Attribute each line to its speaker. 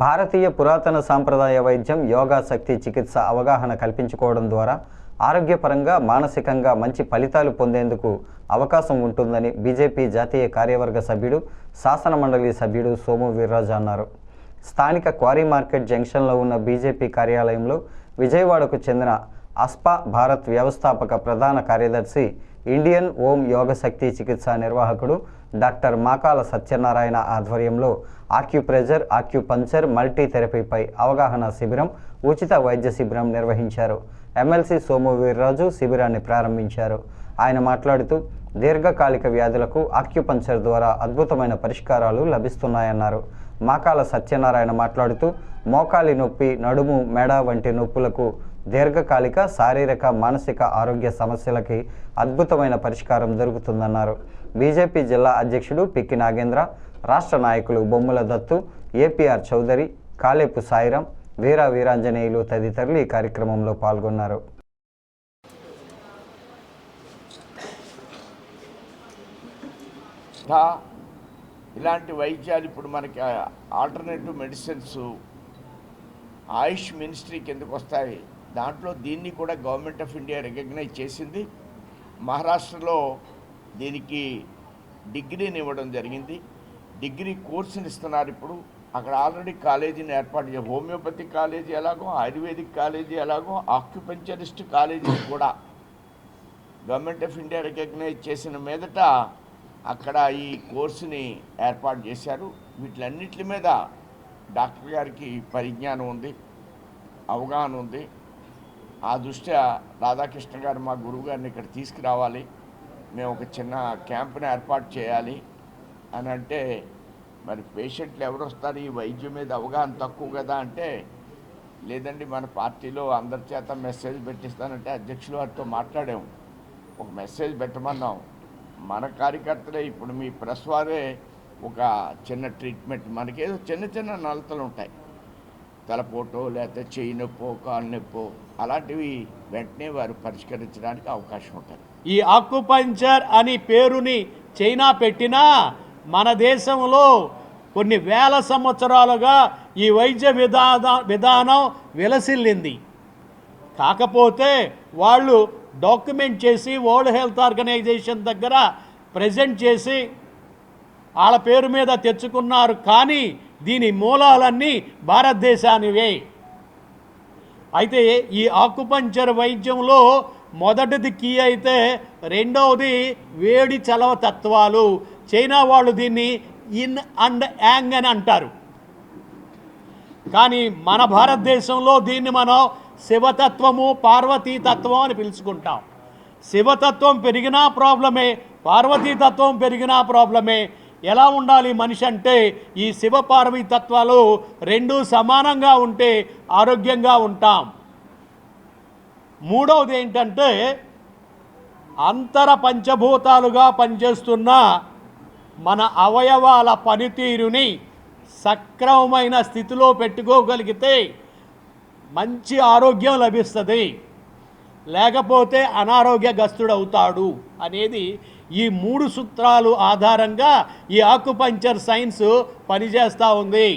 Speaker 1: భారతీయ పురాతన సాంప్రదాయ వైద్యం యోగా శక్తి చికిత్స అవగాహన కల్పించుకోవడం ద్వారా ఆరోగ్యపరంగా మానసికంగా మంచి ఫలితాలు పొందేందుకు అవకాశం ఉంటుందని బీజేపీ జాతీయ కార్యవర్గ సభ్యుడు శాసనమండలి సభ్యుడు సోము వీర్రాజు అన్నారు. స్థానిక క్వారీ మార్కెట్ జంక్షన్లో ఉన్న బీజేపీ కార్యాలయంలో విజయవాడకు చెందిన అస్పా భారత్ వ్యవస్థాపక ప్రధాన కార్యదర్శి ఇండియన్ ఓం యోగశక్తి చికిత్స నిర్వాహకుడు డాక్టర్ మాకాల సత్యనారాయణ ఆధ్వర్యంలో ఆక్యుప్రెజర్ ఆక్యుపంచర్ మల్టీ థెరపీపై అవగాహన శిబిరం ఉచిత వైద్య శిబిరం నిర్వహించారు. ఎమ్మెల్సీ సోము వీర్రాజు శిబిరాన్ని ప్రారంభించారు. ఆయన మాట్లాడుతూ దీర్ఘకాలిక వ్యాధులకు ఆక్యుపంచర్ ద్వారా అద్భుతమైన పరిష్కారాలు లభిస్తున్నాయన్నారు. మాకాల సత్యనారాయణ మాట్లాడుతూ మోకాలి నొప్పి నడుము మెడ వంటి నొప్పులకు దీర్ఘకాలిక శారీరక మానసిక ఆరోగ్య సమస్యలకి అద్భుతమైన పరిష్కారం దొరుకుతుందన్నారు. బీజేపీ జిల్లా అధ్యక్షుడు పిక్కి నాగేంద్ర రాష్ట్ర నాయకులు బొమ్మల దత్తు ఏపీఆర్ చౌదరి కాలేపు సాయిరం వీరా వీరాంజనేయులు తదితరులు ఈ కార్యక్రమంలో పాల్గొన్నారు.
Speaker 2: ఇలాంటి వైద్యాలు ఇప్పుడు మనకి ఆల్టర్నేటివ్ మెడిసిన్స్ ఆయుష్ మినిస్ట్రీ కిందకు వస్తాయి? దాంట్లో దీన్ని కూడా గవర్నమెంట్ ఆఫ్ ఇండియా రికగ్నైజ్ చేసింది. మహారాష్ట్రలో దీనికి డిగ్రీని ఇవ్వడం జరిగింది. డిగ్రీ కోర్సుని ఇస్తున్నారు ఇప్పుడు. అక్కడ ఆల్రెడీ కాలేజీని ఏర్పాటు చే హోమియోపతి కాలేజీ ఎలాగో ఆయుర్వేదిక్ కాలేజీ ఎలాగో ఆక్యుపెంచరిస్ట్ కాలేజీ కూడా గవర్నమెంట్ ఆఫ్ ఇండియా రికగ్నైజ్ చేసిన మీదట అక్కడ ఈ కోర్సుని ఏర్పాటు చేశారు. వీటిలన్నిటి మీద డాక్టర్ గారికి పరిజ్ఞానం ఉంది అవగాహన ఉంది. ఆ దృష్ట్యా రాధాకృష్ణ గారు మా గురువు గారిని ఇక్కడ తీసుకురావాలి. మేము ఒక చిన్న క్యాంప్ని ఏర్పాటు చేయాలి అని అంటే మరి పేషెంట్లు ఎవరు వస్తారు? ఈ వైద్యం మీద అవగాహన తక్కువ కదా అంటే లేదండి మన పార్టీలో అందరి చేత మెసేజ్ పెట్టిస్తానంటే అధ్యక్షుల వారితో మాట్లాడాము. ఒక మెసేజ్ పెట్టమన్నాం. మన కార్యకర్తలే ఇప్పుడు మీ ప్రెస్ వారే ఒక చిన్న ట్రీట్మెంట్. మనకేదో చిన్న చిన్న నలతలు ఉంటాయి తలపోటో లేకపోతే చెయ్యి నొప్పో కాలు నొప్పో అలాంటివి వెంటనే వారు పరిష్కరించడానికి అవకాశం ఉంటుంది.
Speaker 3: ఈ ఆక్యుపంచర్ అని పేరుని చైనా పెట్టినా మన దేశంలో కొన్ని వేల సంవత్సరాలుగా ఈ వైద్య విధాన విధానం విలసిల్లింది. కాకపోతే వాళ్ళు డాక్యుమెంట్ చేసి వరల్డ్ హెల్త్ ఆర్గనైజేషన్ దగ్గర ప్రజెంట్ చేసి వాళ్ళ పేరు మీద తెచ్చుకున్నారు. కానీ దీని మూలాలన్నీ భారతదేశానివే. అయితే ఈ ఆకుపంచర్ వైద్యంలో మొదటిది కీ అయితే రెండవది వేడి చలవ తత్వాలు. చైనా వాళ్ళు దీన్ని ఇన్ అండ్ యాంగ్ అని అంటారు. కానీ మన భారతదేశంలో దీన్ని మనం శివతత్వము పార్వతీతత్వం అని పిలుచుకుంటాం. శివతత్వం పెరిగినా ప్రాబ్లమే పార్వతీతత్వం పెరిగినా ప్రాబ్లమే. ఎలా ఉండాలి మనిషి అంటే ఈ శివపార్వతి తత్వాలు రెండూ సమానంగా ఉంటే ఆరోగ్యంగా ఉంటాం. మూడవది ఏంటంటే అంతర పంచభూతాలుగా పనిచేస్తున్న మన అవయవాల పనితీరుని సక్రమమైన స్థితిలో పెట్టుకోగలిగితే మంచి ఆరోగ్యం లభిస్తుంది. లేకపోతే అనారోగ్యగ్రస్తుడవుతాడు అనేది ఈ మూడు సూత్రాలు ఆధారంగా ఈ ఆకుపంచర్ సైన్స్ పనిచేస్తూ ఉంది.